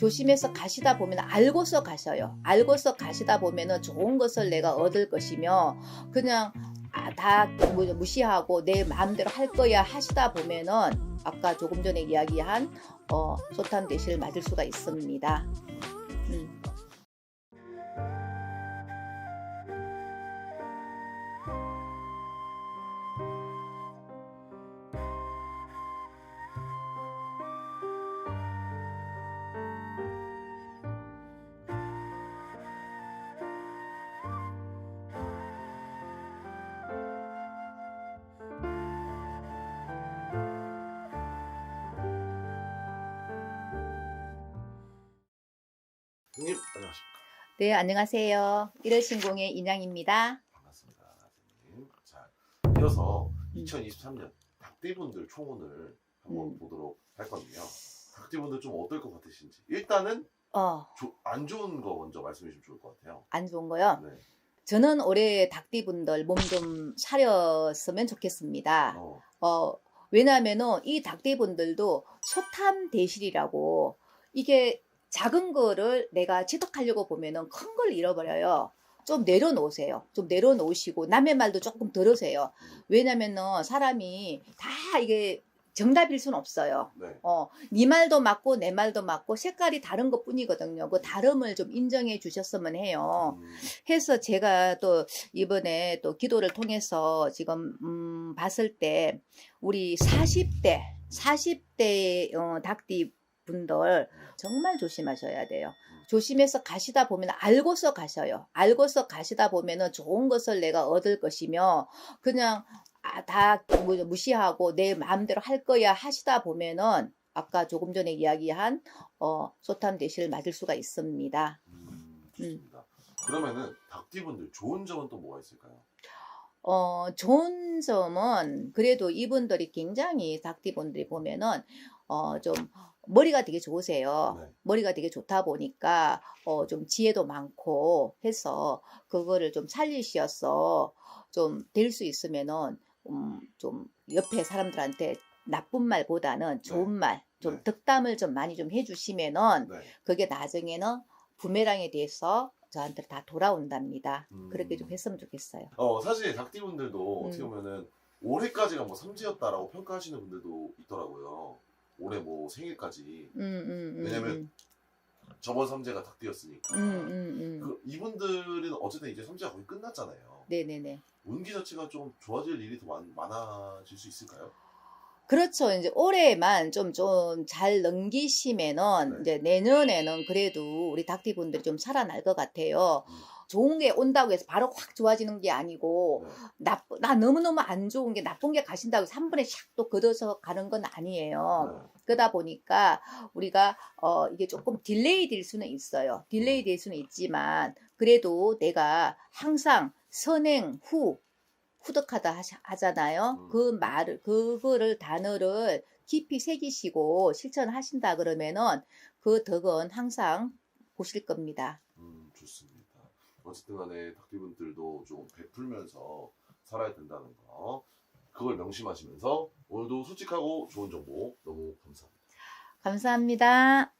조심해서 가시다 보면 알고서 가셔요. 알고서 가시다 보면은 좋은 것을 내가 얻을 것이며 그냥 아, 다 무- 무시하고 내 마음대로 할 거야 하시다 보면은 아까 조금 전에 이야기한 어, 소탄 대시를 맞을 수가 있습니다. 음. 형님 안녕하십니까 네, 안녕하세요. 1월 신공의 인양입니다. 반갑습니다 선생님 자 이어서 음. 2023년 닭띠분들 총혼을 한번 음. 보도록 할 건데요 닭띠분들 좀 어떨 것 같으신지 일단은 어, 조- 안 좋은 거 먼저 말씀해 주시면 좋을 것 같아요 안 좋은 거요. 네. 저는 올해 닭띠분들 몸좀 사렸으면 좋겠습니다. 어, 어, 왜냐하면은 이 닭띠분들도 소탐 대실이라고 이게 작은 거를 내가 취득하려고 보면은 큰 걸 잃어버려요. 좀 내려놓으세요. 좀 내려놓으시고 남의 말도 조금 들으세요. 왜냐면은 사람이 다 이게 정답일 수는 없어요. 네. 어, 네 말도 맞고 내 말도 맞고 색깔이 다른 것 뿐이거든요. 그 다름을 좀 인정해 주셨으면 해요. 음, 해서 제가 또 이번에 또 기도를 통해서 지금 음, 봤을 때 우리 40대 40대 어, 닭띠 분들 정말 조심하셔야 돼요. 조심해서 가시다 보면 알고서 가셔요. 알고서 가시다 보면은 좋은 것을 내가 얻을 것이며 그냥 아, 다 무- 무시하고 내 마음대로 할 거야 하시다 보면은 아까 조금 전에 이야기한 어, 소탐 대시를 맞을 수가 있습니다. 음, 좋습니다 그러면은 닭띠분들 좋은 점은 또 뭐가 있을까요? 어, 좋은 점은 그래도 이분들이 굉장히 닭띠분들이 보면은 어, 좀 머리가 되게 좋으세요. 네. 머리가 되게 좋다 보니까 어, 좀 지혜도 많고 해서 그거를 좀 살리셔서 좀 될 수 있으면은 음, 좀 옆에 사람들한테 나쁜 말보다는 좋은 말, 좀 네. 덕담을 좀 많이 좀 해주시면은 네. 그게 나중에는 부메랑에 대해서 저한테 다 돌아온답니다. 음. 그렇게 좀 했으면 좋겠어요. 어, 사실 어떻게 음. 보면은 올해까지가 뭐 삼지였다라고 평가하시는 분들도 있더라고요 올해 뭐 생일까지 음, 음, 음, 왜냐면 저번 삼재가 음, 음. 그 이분들은 어쨌든 이제 삼재가 거의 끝났잖아요. 네네네. 운기 자체가 좀 좋아질 일이 더 많, 많아질 수 있을까요? 그렇죠. 이제 올해만 좀 좀 잘 넘기시면은 네. 이제 내년에는 그래도 우리 닭띠분들이 좀 살아날 것 같아요. 음. 좋은 게 온다고 해서 바로 확 좋아지는 게 아니고 네. 나쁘 나 너무너무 안 좋은 게 나쁜 게 가신다고 해서 한 번에 샥또 걷어서 가는 건 아니에요. 네. 그러다 보니까 우리가 어 이게 조금 딜레이 될 수는 있어요. 딜레이 될 수는 있지만 그래도 내가 항상 선행 후 후덕하다 하잖아요. 음. 그 말을 그거를 단어를 깊이 새기시고 실천하신다 그러면은 그 덕은 항상 보실 겁니다. 음, 좋습니다. 어쨌든 간에 닭띠분들도 좀 베풀면서 살아야 된다는 거. 그걸 명심하시면서 오늘도 솔직하고 좋은 정보 너무 감사합니다. 감사합니다.